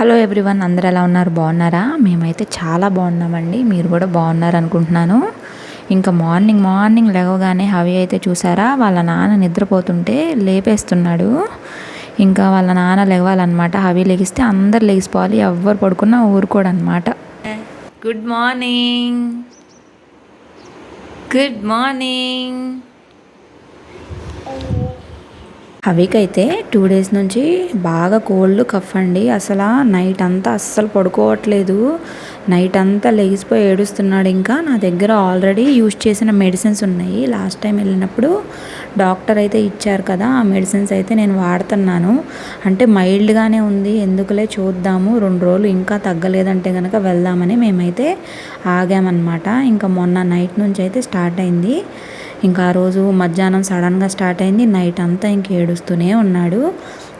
Hello everyone అందరు ఎలా ఉన్నారు? బాగున్నారా? మేమైతే చాలా బాగున్నామండి. మీరు కూడా బాగున్నారు అనుకుంటున్నాను ఇంకా మార్నింగ్ మార్నింగ్ లేవగానే హవి అయితే చూసారా? వాళ్ళ నాన్న నిద్రపోతుంటే లేపేస్తున్నాడు. ఇంకా వాళ్ళ నాన్న లేవాలన్నమాట. హవి లెగిస్తే అందరు లెగిసిపోవాలి ఎవ్వరు పడుకున్నా ఊరుకోడనమాట గుడ్ మార్నింగ్ గుడ్ మార్నింగ్ హవికైతే అయితే టూ డేస్ నుంచి బాగా కోల్డ్ కఫ్ అండి. అసలు నైట్ అంతా అస్సలు పడుకోవట్లేదు. నైట్ అంతా లెగిసిపోయి ఏడుస్తున్నాడు ఇంకా. నా దగ్గర ఆల్రెడీ యూజ్ చేసిన మెడిసిన్స్ ఉన్నాయి. లాస్ట్ టైం వెళ్ళినప్పుడు డాక్టర్ అయితే ఇచ్చారు కదా ఆ మెడిసిన్స్ అయితే నేను వాడుతున్నాను. అంటే మైల్డ్గానే ఉంది. ఎందుకులే చూద్దాము. రెండు రోజులు ఇంకా తగ్గలేదంటే కనుక వెళ్దామని మేమైతే ఆగామన్నమాట. ఇంకా మొన్న నైట్ నుంచి అయితే స్టార్ట్ అయింది. ఇంకా ఆ రోజు మధ్యాహ్నం సడన్గా స్టార్ట్ అయింది. నైట్ అంతా ఇంక ఏడుస్తూనే ఉన్నాడు.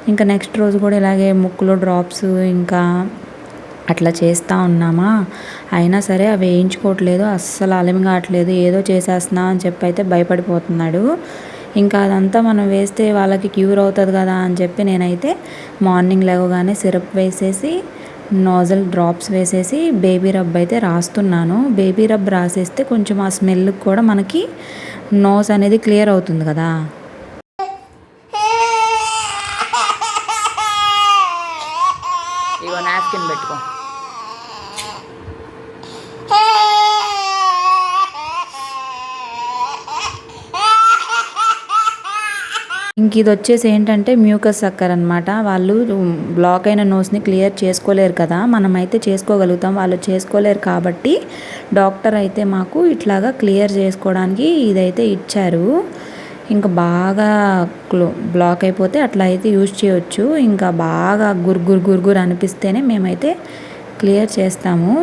ఇంకా నెక్స్ట్ రోజు కూడా ఇలాగే ముక్కులో డ్రాప్స్ ఇంకా అట్లా చేస్తూ ఉన్నామా? అయినా సరే అవి వేయించుకోవట్లేదు. అస్సలు అలమి కావట్లేదు. ఏదో చేసేస్తున్నా అని చెప్పి అయితే భయపడిపోతున్నాడు. ఇంకా అదంతా మనం వేస్తే వాళ్ళకి క్యూర్ అవుతుంది కదా అని చెప్పి నేనైతే మార్నింగ్ లేవగానే సిరప్ వేసేసి నోజల్ డ్రాప్స్ వేసేసి బేబీ రబ్ అయితే రాస్తున్నాను. బేబీ రబ్ రాసేస్తే కొంచెం ఆ స్మెల్ కూడా మనకి నోస్ అనేది క్లియర్ అవుతుంది కదా. ఇగో నాప్కిన్ పెట్టుకో. ఇంక ఇది వచ్చేసి ఏంటంటే మ్యూకస్ సక్కర్ అనమాట వాళ్ళు బ్లాక్ అయిన నోస్ని క్లియర్ చేసుకోలేరు కదా. మనమైతే చేసుకోగలుగుతాం వాళ్ళు చేసుకోలేరు కాబట్టి డాక్టర్ అయితే మాకు ఇట్లాగా క్లియర్ చేసుకోవడానికి ఇదైతే ఇచ్చారు. ఇంకా బాగా బ్లాక్ అయిపోతే అట్లా అయితే యూజ్ చేయొచ్చు. ఇంకా బాగా గుర్గుర్ గుర్గుర్ అనిపిస్తేనే మేమైతే క్లియర్ చేస్తాము.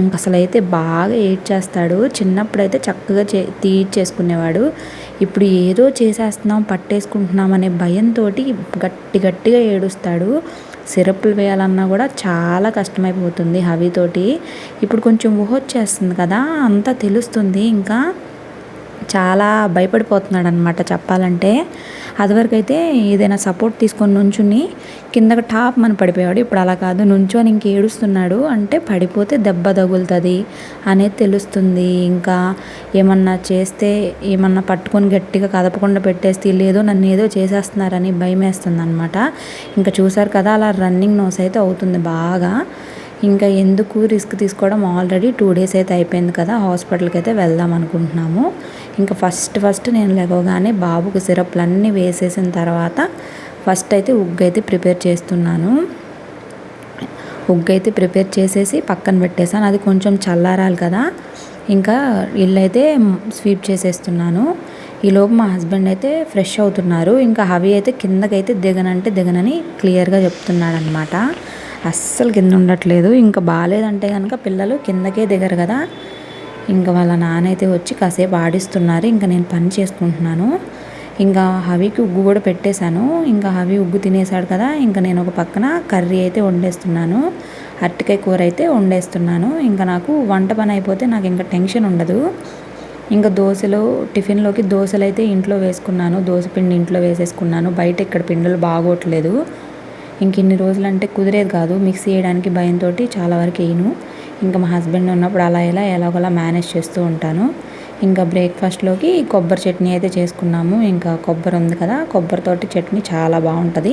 ఇంక అసలు అయితే బాగా ఏడ్ చేస్తాడు చిన్నప్పుడు అయితే చక్కగా చే తీయించేసుకునేవాడు ఇప్పుడు ఏదో చేసేస్తున్నాం పట్టేసుకుంటున్నాం అనే భయంతో గట్టి గట్టిగా ఏడుస్తాడు. సిరప్లు వేయాలన్నా కూడా చాలా కష్టమైపోతుంది హవితోటి. ఇప్పుడు కొంచెం ఊహొచ్చేస్తుంది కదా అంతా తెలుస్తుంది. ఇంకా చాలా భయపడిపోతున్నాడు అనమాట చెప్పాలంటే. అదివరకు అయితే ఏదైనా సపోర్ట్ తీసుకొని నుంచుని కిందకి టాప్ మన పడిపోయాడు ఇప్పుడు అలా కాదు. నుంచొని ఇంక ఏడుస్తున్నాడు. అంటే పడిపోతే దెబ్బ తగులుతుంది అనేది తెలుస్తుంది. ఇంకా ఏమన్నా చేస్తే ఏమన్నా పట్టుకొని గట్టిగా కదపకుండా పెట్టేస్తే లేదో నన్ను ఏదో చేసేస్తున్నారని భయం వేస్తుంది అనమాట ఇంకా చూసారు కదా అలా రన్నింగ్ నోస్ అయితే అవుతుంది బాగా. ఇంకా ఎందుకు రిస్క్ తీసుకోవడం ఆల్రెడీ టూ డేస్ అయితే అయిపోయింది కదా హాస్పిటల్కి అయితే వెళ్దాం అనుకుంటున్నాము. ఇంకా ఫస్ట్ ఫస్ట్ నేను లేవగానే బాబుకు సిరప్లు అన్నీ వేసేసిన తర్వాత ఫస్ట్ అయితే ఉగ్గు అయితే ప్రిపేర్ చేస్తున్నాను. ఉగ్గు అయితే ప్రిపేర్ చేసేసి పక్కన పెట్టేసాను అది కొంచెం చల్లారాలి కదా. ఇంకా ఇల్లు అయితే స్వీప్ చేసేస్తున్నాను. ఈలోపు మా హస్బెండ్ అయితే ఫ్రెష్ అవుతున్నారు. ఇంకా హవి అయితే కిందకైతే దిగనంటే దిగనని క్లియర్గా చెప్తున్నాడనమాట అస్సలు కింద ఉండట్లేదు. ఇంకా బాగాలేదంటే కనుక పిల్లలు కిందకే దిగరు కదా. ఇంకా వాళ్ళ నాన్న అయితే వచ్చి కాసేపు ఆడిస్తున్నారు. ఇంకా నేను పని చేసుకుంటున్నాను. ఇంకా హవికి ఉగ్గు కూడా పెట్టేశాను. ఇంకా హవి ఉగ్గు తినేసాడు కదా. ఇంకా నేను ఒక పక్కన కర్రీ అయితే వండేస్తున్నాను. అరటికాయ కూర అయితే వండేస్తున్నాను. ఇంకా నాకు వంట పని అయిపోతే నాకు ఇంకా టెన్షన్ ఉండదు. ఇంకా దోశలు టిఫిన్లోకి దోశలు అయితే ఇంట్లో వేసుకున్నాను. దోశ పిండి ఇంట్లో వేసేసుకున్నాను. బయట ఇక్కడ పిండిలు బాగోట్లేదు. ఇంక ఇన్ని రోజులు అంటే కుదిరేది కాదు. మిక్సీ వేయడానికి భయంతో చాలా వరకు వేయను. ఇంకా మా హస్బెండ్ ఉన్నప్పుడు అలా ఇలా ఎలాగోలా మేనేజ్ చేస్తూ ఉంటాను. ఇంకా బ్రేక్ఫాస్ట్లోకి కొబ్బరి చట్నీ అయితే చేసుకున్నాము. ఇంకా కొబ్బరి ఉంది కదా కొబ్బరితోటి చట్నీ చాలా బాగుంటుంది.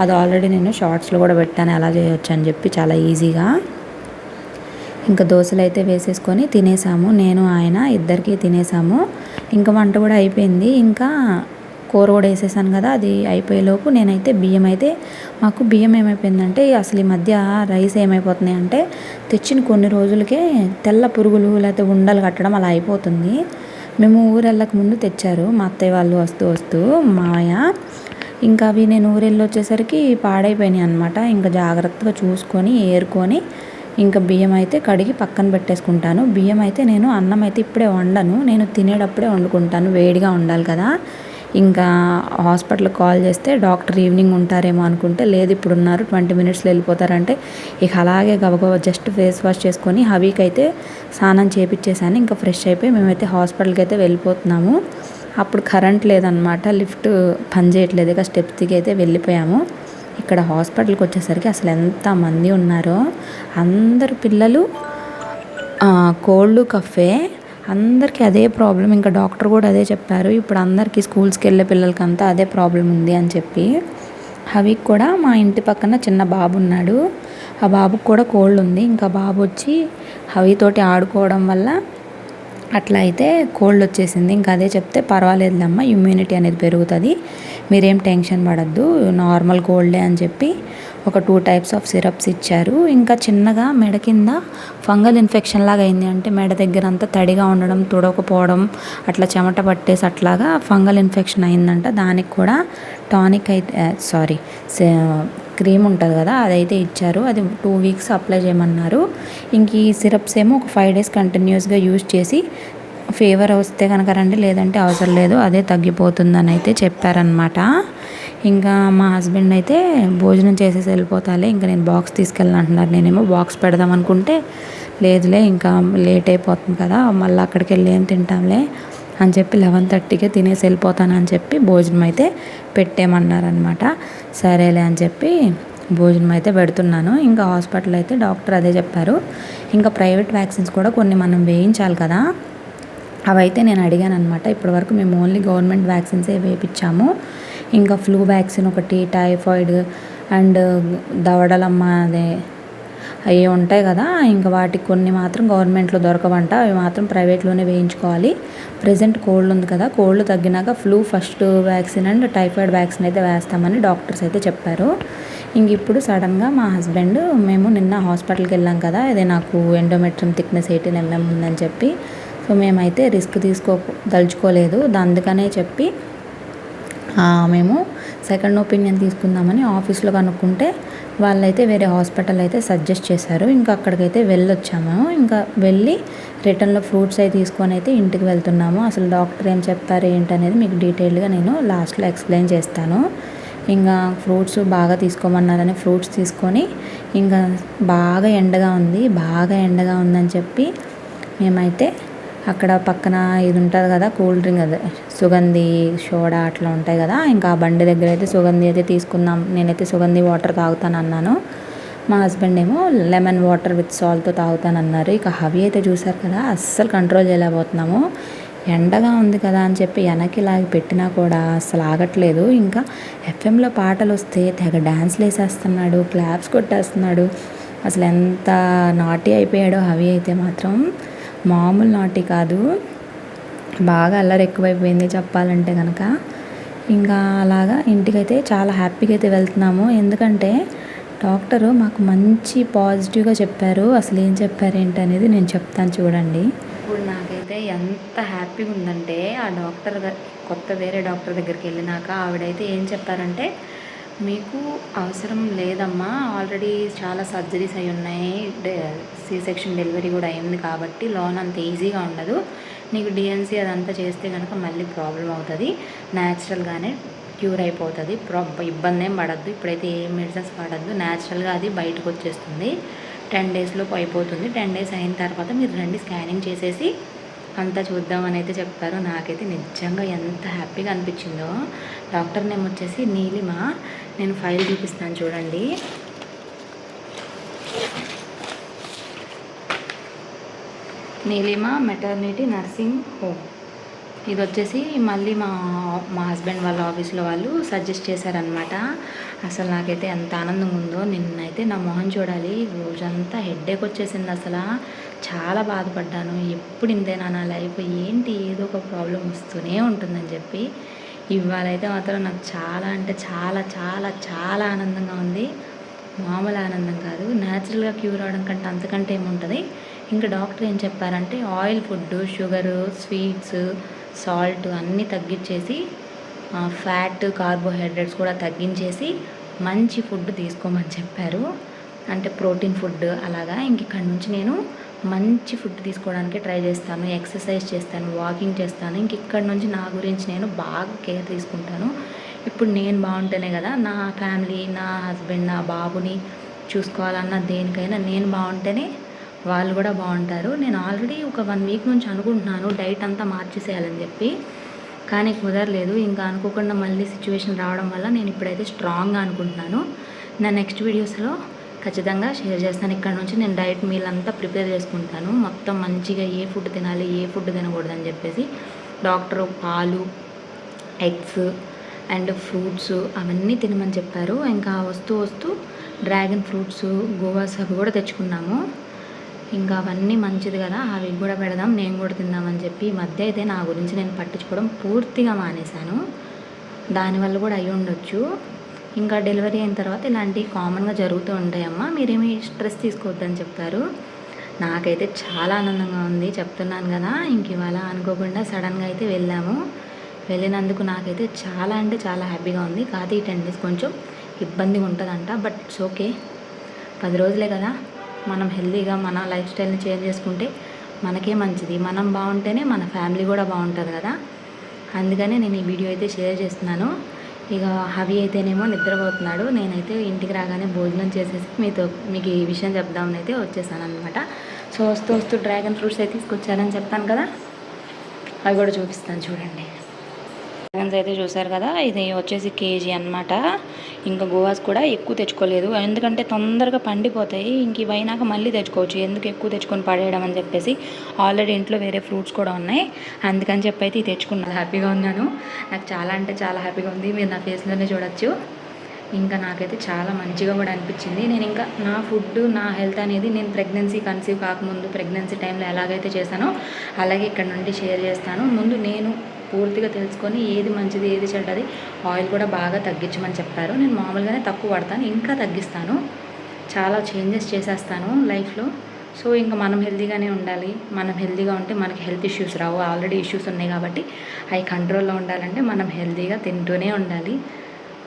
అది ఆల్రెడీ నేను షార్ట్స్లో కూడా పెట్టాను. ఎలా చేయొచ్చు అని చెప్పి చాలా ఈజీగా. ఇంకా దోశలు అయితే వేసేసుకొని తినేసాము. నేను ఆయన ఇద్దరికి తినేసాము. ఇంకా వంట కూడా అయిపోయింది. ఇంకా కూర కూడా వేసేసాను కదా అది అయిపోయేలోపు నేనైతే బియ్యం అయితే మాకు బియ్యం ఏమైపోయిందంటే అసలు ఈ మధ్య రైస్ ఏమైపోతున్నాయి అంటే తెచ్చిన కొన్ని రోజులకే తెల్ల పురుగులు లేకపోతే ఉండలు కట్టడం అలా అయిపోతుంది. మేము ఊరెళ్ళక ముందు తెచ్చారు మా అత్తయ్య వాళ్ళు వస్తూ వస్తూ మావయ్య. ఇంకా అవి నేను ఊరెళ్ళి వచ్చేసరికి పాడైపోయినాయి అనమాట ఇంకా జాగ్రత్తగా చూసుకొని ఏరుకొని ఇంకా బియ్యం అయితే కడిగి పక్కన పెట్టేసుకుంటాను. బియ్యం అయితే నేను అన్నం అయితే ఇప్పుడే వండను నేను తినేటప్పుడే వండుకుంటాను వేడిగా ఉండాలి కదా. ఇంకా హాస్పిటల్కి కాల్ చేస్తే డాక్టర్ ఈవినింగ్ ఉంటారేమో అనుకుంటే లేదు ఇప్పుడు ఉన్నారు ట్వంటీ మినిట్స్లో వెళ్ళిపోతారంటే ఇక అలాగే గబగబ జస్ట్ ఫేస్ వాష్ చేసుకొని హవీకి అయితే స్నానం చేపించేసాను ఇంకా ఫ్రెష్ అయిపోయి మేమైతే హాస్పిటల్కి అయితే వెళ్ళిపోతున్నాము. అప్పుడు కరెంట్ లేదనమాట లిఫ్ట్ పని చేయట్లేదు ఇక స్టెప్స్ దిగి అయితే వెళ్ళిపోయాము. ఇక్కడ హాస్పిటల్కి వచ్చేసరికి అసలు ఎంత మంది ఉన్నారో అందరు పిల్లలు కోల్డ్ కఫే అందరికీ అదే ప్రాబ్లం ఇంకా డాక్టర్ కూడా అదే చెప్పారు. ఇప్పుడు అందరికీ స్కూల్స్కి వెళ్ళే పిల్లలకంతా అదే ప్రాబ్లం ఉంది అని చెప్పి. హవికి కూడా మా ఇంటి పక్కన చిన్న బాబు ఉన్నాడు. ఆ బాబుకి కూడా కోల్డ్ ఉంది. ఇంకా బాబు వచ్చి హవితోటి ఆడుకోవడం వల్ల అట్లా అయితే కోల్డ్ వచ్చేసింది. ఇంకా అదే చెప్తే పర్వాలేదులమ్మ ఇమ్యూనిటీ అనేది పెరుగుతుంది. మీరేం టెన్షన్ పడద్దు. నార్మల్ కోల్డే అని చెప్పి ఒక టూ టైప్స్ ఆఫ్ సిరప్స్ ఇచ్చారు. ఇంకా చిన్నగా మెడ కింద ఫంగల్ ఇన్ఫెక్షన్ లాగా అయింది అంటే మెడ దగ్గర అంతా తడిగా ఉండడం తుడకపోవడం అట్లా చెమట పట్టేసి అట్లాగా ఫంగల్ ఇన్ఫెక్షన్ అయిందంట. దానికి కూడా టానిక్ అయితే సారీ క్రీమ్ ఉంటుంది కదా అదైతే ఇచ్చారు. అది టూ వీక్స్ అప్లై చేయమన్నారు. ఇంక ఈ సిరప్స్ ఏమో ఒక ఫైవ్ డేస్ కంటిన్యూస్గా యూజ్ చేసి ఫీవర్ వస్తే కనుక రండి లేదంటే అవసరం లేదు అదే తగ్గిపోతుందని అయితే చెప్పారనమాట ఇంకా మా హస్బెండ్ అయితే భోజనం చేసేసి వెళ్ళిపోతాలే ఇంకా నేను బాక్స్ తీసుకెళ్ళాలంటున్నారు నేనేమో బాక్స్ పెడదాం అనుకుంటే లేదులే ఇంకా లేట్ అయిపోతుంది కదా మళ్ళీ అక్కడికి వెళ్ళి ఏం తింటాంలే అని చెప్పి లెవెన్ థర్టీకే తినేసి వెళ్ళిపోతానని చెప్పి భోజనం అయితే పెట్టేమన్నారనమాట సరేలే అని చెప్పి భోజనం అయితే పెడుతున్నాను. ఇంకా హాస్పిటల్ అయితే డాక్టర్ అదే చెప్పారు. ఇంకా ప్రైవేట్ వ్యాక్సిన్స్ కూడా కొన్ని మనం వేయించాలి కదా అవైతే నేను అడిగాను అనమాట ఇప్పటివరకు మేము ఓన్లీ గవర్నమెంట్ వ్యాక్సిన్సే వేయించాము ఇంకా ఫ్లూ వ్యాక్సిన్ ఒకటి టైఫాయిడ్ అండ్ uh, దవడలమ్మ అదే అవి ఉంటాయి కదా. ఇంకా వాటికి కొన్ని మాత్రం గవర్నమెంట్లో దొరకవంట. అవి మాత్రం ప్రైవేట్లోనే వేయించుకోవాలి. ప్రజెంట్ కోల్డ్ ఉంది కదా cold తగ్గినాక flu first vaccine and typhoid vaccine అయితే వేస్తామని డాక్టర్స్ అయితే చెప్పారు. ఇంక ఇప్పుడు సడన్గా మా హస్బెండ్ మేము నిన్న హాస్పిటల్కి వెళ్ళాం కదా అదే నాకు ఎండోమెట్రియం థిక్నెస్ ఎయిటీన్ ఎంఎం ఉందని చెప్పి. సో మేమైతే రిస్క్ తీసుకో దలుచుకోలేదు అందుకనే చెప్పి మేము సెకండ్ ఒపీనియన్ తీసుకుందామని ఆఫీస్లో కనుక్కుంటే వాళ్ళైతే వేరే హాస్పిటల్ అయితే సజెస్ట్ చేశారు. ఇంకా అక్కడికైతే వెళ్ళొచ్చాము. ఇంకా వెళ్ళి రిటర్న్లో ఫ్రూట్స్ అవి తీసుకొని అయితే ఇంటికి వెళ్తున్నాము. అసలు డాక్టర్ ఏం చెప్పారు ఏంటనేది మీకు డీటెయిల్గా నేను లాస్ట్లో ఎక్స్ప్లెయిన్ చేస్తాను. ఇంకా ఫ్రూట్స్ బాగా తీసుకోమన్నారని ఫ్రూట్స్ తీసుకొని ఇంకా బాగా ఎండగా ఉంది బాగా ఎండగా ఉందని చెప్పి మేమైతే అక్కడ పక్కన ఇది ఉంటుంది కదా కూల్ డ్రింక్ అదే సుగంధి సోడా అట్లా ఉంటాయి కదా ఇంకా ఆ బండి దగ్గర అయితే సుగంధి అయితే తీసుకుందాం నేనైతే సుగంధి వాటర్ తాగుతాను అన్నాను. మా హస్బెండ్ ఏమో లెమన్ వాటర్ విత్ సాల్ట్తో తాగుతాను అన్నారు. ఇక హవి అయితే చూసారు కదా అస్సలు కంట్రోల్ చేయలేకపోతున్నాము. ఎండగా ఉంది కదా అని చెప్పి వెనక్కి లాగి పెట్టినా కూడా అసలు ఆగట్లేదు. ఇంకా ఎఫ్ఎంలో పాటలు వస్తే తెగ డ్యాన్స్లు వేసేస్తున్నాడు క్లాప్స్ కొట్టేస్తున్నాడు. అసలు ఎంత నాటి అయిపోయాడో హవి అయితే మాత్రం. మామూలు నాటి కాదు. బాగా అల్లరి ఎక్కువైపోయింది చెప్పాలంటే కనుక ఇంకా అలాగా ఇంటికైతే చాలా హ్యాపీగా అయితే వెళ్తున్నాము. ఎందుకంటే డాక్టరు మాకు మంచి పాజిటివ్గా చెప్పారు. అసలు ఏం చెప్పారు ఏంటి అనేది నేను చెప్తాను చూడండి. ఇప్పుడు నాకైతే ఎంత హ్యాపీగా ఉందంటే ఆ డాక్టర్ కొత్త వేరే డాక్టర్ దగ్గరికి వెళ్ళినాక ఆవిడైతే ఏం చెప్పారంటే మీకు అవసరం లేదమ్మా. ఆల్రెడీ చాలా సర్జరీస్ అయి ఉన్నాయి సి సెక్షన్ డెలివరీ కూడా అయింది కాబట్టి లోన్ అంత ఈజీగా ఉండదు. నీకు డిఎన్సీ అదంతా చేస్తే కనుక మళ్ళీ ప్రాబ్లం అవుతుంది. న్యాచురల్గానే క్యూర్ అయిపోతుంది. ప్రా ఇబ్బంది ఏం పడద్దు. ఇప్పుడైతే ఏ మెడిసిన్స్ పడద్దు న్యాచురల్గా అది బయటకు వచ్చేస్తుంది. టెన్ డేస్లోపు అయిపోతుంది. టెన్ డేస్ అయిన తర్వాత మీరు రండి స్కానింగ్ చేసేసి అంతా చూద్దామని అయితే చెప్పారు నాకైతే నిజంగా ఎంత హ్యాపీగా అనిపించిందో. డాక్టర్ నేమ్ వచ్చేసి నీలిమ నేను ఫైల్ చూపిస్తాను చూడండి. నీలిమ మెటర్నిటీ నర్సింగ్ హోమ్ ఇది వచ్చేసి మళ్ళీ మా మా హస్బెండ్ వాళ్ళ ఆఫీస్లో వాళ్ళు సజెస్ట్ చేశారనమాట అసలు నాకైతే ఎంత ఆనందంగా ఉందో నిన్నైతే నా మొహం చూడాలి. రోజంతా హెడ్ఏక్ వచ్చేసింది అసలు. చాలా బాధపడ్డాను. ఎప్పుడు ఇంతేనా నా లైఫ్? ఏంటి? ఏదో ఒక ప్రాబ్లం వస్తూనే ఉంటుందని చెప్పి. ఇవాళైతే మాత్రం నాకు చాలా అంటే చాలా చాలా చాలా ఆనందంగా ఉంది. మామూలు ఆనందం కాదు. న్యాచురల్గా క్యూర్ అవడం కంటే అంతకంటే ఏముంటుంది? ఇంకా డాక్టర్ ఏం చెప్పారంటే oil food sugar sweets salt అన్నీ తగ్గించేసి ఫ్యాట్ కార్బోహైడ్రేట్స్ కూడా తగ్గించేసి మంచి ఫుడ్ తీసుకోమని చెప్పారు. అంటే ప్రోటీన్ ఫుడ్ అలాగా. ఇంక ఇక్కడ నుంచి నేను మంచి ఫుడ్ తీసుకోవడానికి ట్రై చేస్తాను. ఎక్సర్సైజ్ చేస్తాను వాకింగ్ చేస్తాను. ఇంక ఇక్కడ నుంచి నా గురించి నేను బాగా కేర్ తీసుకుంటాను. ఇప్పుడు నేను బాగుంటేనే కదా నా ఫ్యామిలీ నా హస్బెండ్ నా బాబుని చూసుకోవాలన్నా దేనికైనా నేను బాగుంటేనే వాళ్ళు కూడా బాగుంటారు. నేను ఆల్రెడీ ఒక వన్ వీక్ నుంచి అనుకుంటున్నాను డైట్ అంతా మార్చేసేయాలని చెప్పి. కానీ కుదరలేదు. ఇంకా అనుకోకుండా మళ్ళీ సిచ్యువేషన్ రావడం వల్ల నేను ఇప్పుడైతే స్ట్రాంగ్గా అనుకుంటున్నాను. నా నెక్స్ట్ వీడియోస్లో ఖచ్చితంగా షేర్ చేస్తాను. ఇక్కడ నుంచి నేను డైట్ మీల్ అంతా ప్రిపేర్ చేసుకుంటాను. మొత్తం మంచిగా ఏ ఫుడ్ తినాలి ఏ ఫుడ్ తినకూడదని చెప్పేసి డాక్టర్ పాలు ఎగ్స్ అండ్ ఫ్రూట్స్ అవన్నీ తినమని చెప్పారు. ఇంకా వస్తూ వస్తూ డ్రాగన్ ఫ్రూట్స్ గోవాస్ అవి కూడా తెచ్చుకున్నాము. ఇంకా అవన్నీ మంచిది కదా అవి కూడా పెడదాం నేను కూడా తిందామని చెప్పి ఈ మధ్య అయితే నా గురించి నేను పట్టించుకోవడం పూర్తిగా మానేశాను. దానివల్ల కూడా అయి ఉండొచ్చు. ఇంకా డెలివరీ అయిన తర్వాత ఇలాంటివి కామన్గా జరుగుతూ ఉంటాయమ్మా. మీరేమి స్ట్రెస్ తీసుకోవద్దని చెప్తారు. నాకైతే చాలా ఆనందంగా ఉంది చెప్తున్నాను కదా. ఇంక ఇవాళ అనుకోకుండా సడన్గా అయితే వెళ్ళాము. వెళ్ళినందుకు నాకైతే చాలా అంటే చాలా హ్యాపీగా ఉంది. కాదు ఈ టెన్ డేస్ కొంచెం ఇబ్బందిగా ఉంటుందంట బట్ ఇట్స్ ఓకే. పది రోజులే కదా. మనం హెల్తీగా మన లైఫ్ స్టైల్ని చేంజ్ చేసుకుంటే మనకే మంచిది. మనం బాగుంటేనే మన ఫ్యామిలీ కూడా బాగుంటుంది కదా. అందుకనే నేను ఈ వీడియో అయితే షేర్ చేస్తున్నాను. ఇక హవి అయితేనేమో నిద్రపోతున్నాడు. నేనైతే ఇంటికి రాగానే భోజనం చేసేసి మీతో మీకు ఈ విషయం చెప్దామని అయితే వచ్చేసాను అనమాట సో వస్తూ వస్తూ డ్రాగన్ ఫ్రూట్స్ అయితే తీసుకొచ్చారని చెప్తాను కదా. అవి కూడా చూపిస్తాను చూడండి. డ్రాగన్స్ అయితే చూసారు కదా ఇది వచ్చేసి కేజీ అనమాట ఇంకా గోవాస్ కూడా ఎక్కువ తెచ్చుకోలేదు. ఎందుకంటే తొందరగా పండిపోతాయి. ఇంక ఇవైనాక మళ్ళీ తెచ్చుకోవచ్చు. ఎందుకు ఎక్కువ తెచ్చుకొని పడేయడం అని చెప్పేసి ఆల్రెడీ ఇంట్లో వేరే ఫ్రూట్స్ కూడా ఉన్నాయి. అందుకని చెప్పి అయితే ఇది తెచ్చుకున్నాను హ్యాపీగా ఉన్నాను. నాకు చాలా అంటే చాలా హ్యాపీగా ఉంది. మీరు నా ఫేస్లోనే చూడొచ్చు. ఇంకా నాకైతే చాలా మంచిగా కూడా అనిపించింది. నేను ఇంకా నా ఫుడ్ నా హెల్త్ అనేది నేను ప్రెగ్నెన్సీ కన్సీవ్ కాకముందు ప్రెగ్నెన్సీ టైంలో ఎలాగైతే చేశానో అలాగే ఇక్కడ నుండి షేర్ చేస్తాను. ముందు నేను పూర్తిగా తెలుసుకొని ఏది మంచిది ఏది చెడ్డది ఆయిల్ కూడా బాగా తగ్గించమని చెప్పారు. నేను మామూలుగానే తక్కువ పడతాను ఇంకా తగ్గిస్తాను. చాలా చేంజెస్ చేసేస్తాను లైఫ్లో. సో ఇంకా మనం హెల్తీగానే ఉండాలి. మనం హెల్తీగా ఉంటే మనకి హెల్త్ ఇష్యూస్ రావు. ఆల్రెడీ ఇష్యూస్ ఉన్నాయి కాబట్టి అవి కంట్రోల్లో ఉండాలంటే మనం హెల్తీగా తింటూనే ఉండాలి.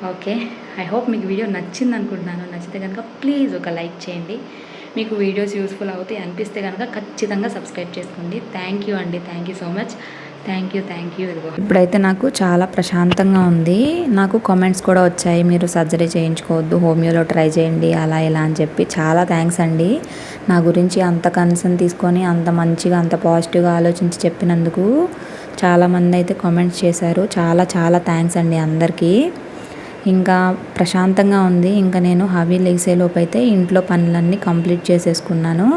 ఓకే? ఐ హోప్ మీకు వీడియో నచ్చింది అనుకుంటున్నాను. నచ్చితే కనుక ప్లీజ్ ఒక లైక్ చేయండి. మీకు వీడియోస్ యూస్ఫుల్ అవుతాయి అనిపిస్తే కనుక ఖచ్చితంగా సబ్స్క్రైబ్ చేసుకోండి. థ్యాంక్ యూ అండి. Thank you so much. Thank you thank you ఇప్పుడైతే నాకు చాలా ప్రశాంతంగా ఉంది. నాకు కామెంట్స్ కూడా వచ్చాయి. మీరు సర్జరీ చేయించుకోవద్దు హోమియోలో ట్రై చేయండి అలా ఇలా అని చెప్పి. చాలా థ్యాంక్స్ అండి. నా గురించి అంత కన్సర్న్ తీసుకొని అంత మంచిగా అంత పాజిటివ్గా ఆలోచించి చెప్పినందుకు చాలామంది అయితే కామెంట్స్ చేశారు. చాలా చాలా థ్యాంక్స్ అండి అందరికీ. ఇంకా ప్రశాంతంగా ఉంది. ఇంకా నేను హవీ లేసేలోపు అయితే ఇంట్లో పనులన్నీ కంప్లీట్ చేసేసుకున్నాను.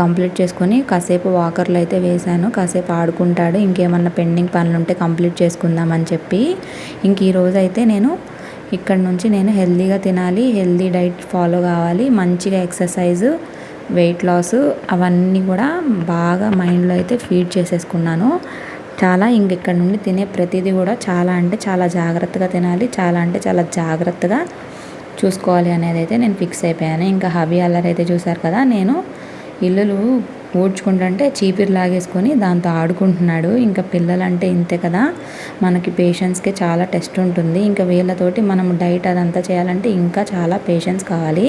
కంప్లీట్ చేసుకొని కాసేపు వాకర్లు అయితే వేశాను. కాసేపు ఆడుకుంటాడు. ఇంకేమన్నా పెండింగ్ పనులు ఉంటే కంప్లీట్ చేసుకుందామని చెప్పి. ఇంక ఈరోజు అయితే నేను ఇక్కడ నుంచి నేను హెల్తీగా తినాలి హెల్తీ డైట్ ఫాలో కావాలి మంచిగా ఎక్సర్సైజ్ వెయిట్ లాస్ అవన్నీ కూడా బాగా మైండ్లో అయితే ఫీడ్ చేసేసుకున్నాను. చాలా ఇంక ఇక్కడ నుండి తినే ప్రతిదీ కూడా చాలా అంటే చాలా జాగ్రత్తగా తినాలి. చాలా అంటే చాలా జాగ్రత్తగా చూసుకోవాలి అనేది అయితే నేను ఫిక్స్ అయిపోయాను. ఇంకా హబీ అల్లరి అయితే చూశారు కదా నేను ఇల్లులు ఊడ్చుకుంటుంటే చీపిరి లాగేసుకొని దాంతో ఆడుకుంటున్నాడు. ఇంకా పిల్లలు అంటే ఇంతే కదా మనకి పేషెన్స్కి చాలా టెస్ట్ ఉంటుంది. ఇంకా వీళ్ళతోటి మనం డైట్ అదంతా చేయాలంటే ఇంకా చాలా పేషెన్స్ కావాలి.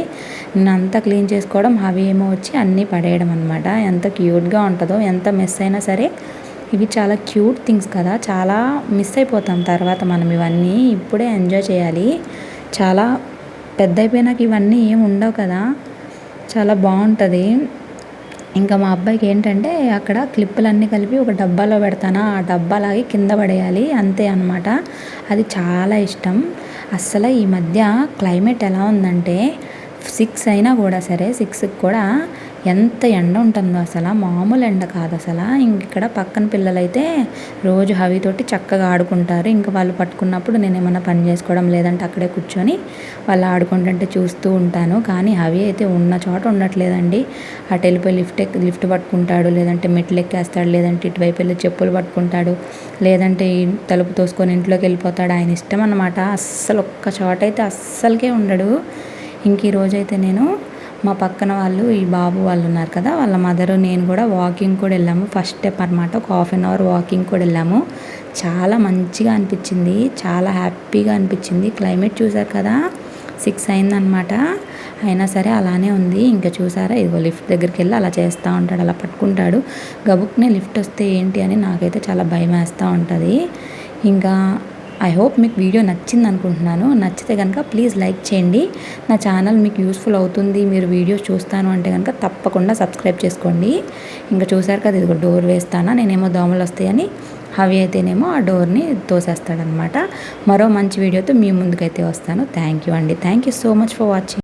నేను అంతా క్లీన్ చేసుకోవడం అవి ఏమో వచ్చి అన్నీ పడేయడం అనమాట ఎంత క్యూట్గా ఉంటుందో ఎంత మెస్ అయినా సరే ఇవి చాలా క్యూట్ థింగ్స్ కదా. చాలా మిస్ అయిపోతాం తర్వాత మనం ఇవన్నీ ఇప్పుడే ఎంజాయ్ చేయాలి. చాలా పెద్ద అయిపోయినాక ఇవన్నీ ఏం ఉండవు కదా. చాలా బాగుంటుంది. ఇంకా మా అబ్బాయికి ఏంటంటే అక్కడ క్లిప్పులన్నీ కలిపి ఒక డబ్బాలో పెడతాను. ఆ డబ్బాలాగి కింద పడేయాలి. అంతే అనమాట అది చాలా ఇష్టం. అస్సలు ఈ మధ్య క్లైమేట్ ఎలా ఉందంటే సిక్స్ అయినా కూడా సరే సిక్స్కి కూడా ఎంత ఎండ ఉంటుందో అసలు. మామూలు ఎండ కాదు అసలు. ఇంక ఇక్కడ పక్కన పిల్లలైతే రోజు హవితోటి చక్కగా ఆడుకుంటారు. ఇంకా వాళ్ళు పట్టుకున్నప్పుడు నేను ఏమైనా పని చేసుకోవడం లేదంటే అక్కడే కూర్చొని వాళ్ళు ఆడుకుంటుంటే చూస్తూ ఉంటాను. కానీ హవి అయితే ఉన్న చోట ఉండట్లేదండి. అటు వెళ్ళిపోయి లిఫ్ట్ లిఫ్ట్ పట్టుకుంటాడు. లేదంటే మెట్లు ఎక్కేస్తాడు. లేదంటే ఇటువైపు వెళ్ళి చెప్పులు పట్టుకుంటాడు. లేదంటే తలుపు తోసుకొని ఇంట్లోకి వెళ్ళిపోతాడు. ఆయన ఇష్టం అనమాట అస్సలు ఒక్క చోట అయితే అస్సలకే ఉండడు. ఇంక ఈరోజైతే నేను మా పక్కన వాళ్ళు ఈ బాబు వాళ్ళు ఉన్నారు కదా వాళ్ళ మదరు నేను కూడా వాకింగ్ కూడా వెళ్ళాము. ఫస్ట్ స్టెప్ అనమాట ఒక హాఫ్ అన్ అవర్ వాకింగ్ కూడా వెళ్ళాము. చాలా మంచిగా అనిపించింది చాలా హ్యాపీగా అనిపించింది. క్లైమేట్ చూసారు కదా సిక్స్ అయిందనమాట అయినా సరే అలానే ఉంది. ఇంకా చూసారా ఇదిగో లిఫ్ట్ దగ్గరికి వెళ్ళి అలా చేస్తూ ఉంటాడు అలా పట్టుకుంటాడు. గబుక్నే లిఫ్ట్ వస్తే ఏంటి అని నాకైతే చాలా భయం వేస్తూ ఉంటుంది. ఇంకా ఐ హోప్ మీకు వీడియో నచ్చింది అనుకుంటున్నాను. నచ్చితే కనుక ప్లీజ్ లైక్ చేయండి. నా ఛానల్ మీకు యూస్ఫుల్ అవుతుంది. మీరు వీడియోస్ చూస్తాను అంటే కనుక తప్పకుండా సబ్స్క్రైబ్ చేసుకోండి. ఇంకా చూసారు కదా ఇది డోర్ వేస్తానా నేనేమో దోమలు వస్తాయని హవి అయితేనేమో ఆ డోర్ని తోసేస్తాడనమాట. మరో మంచి వీడియోతో మీ ముందుకైతే వస్తాను. థ్యాంక్ యూ అండి. Thank you so much for watching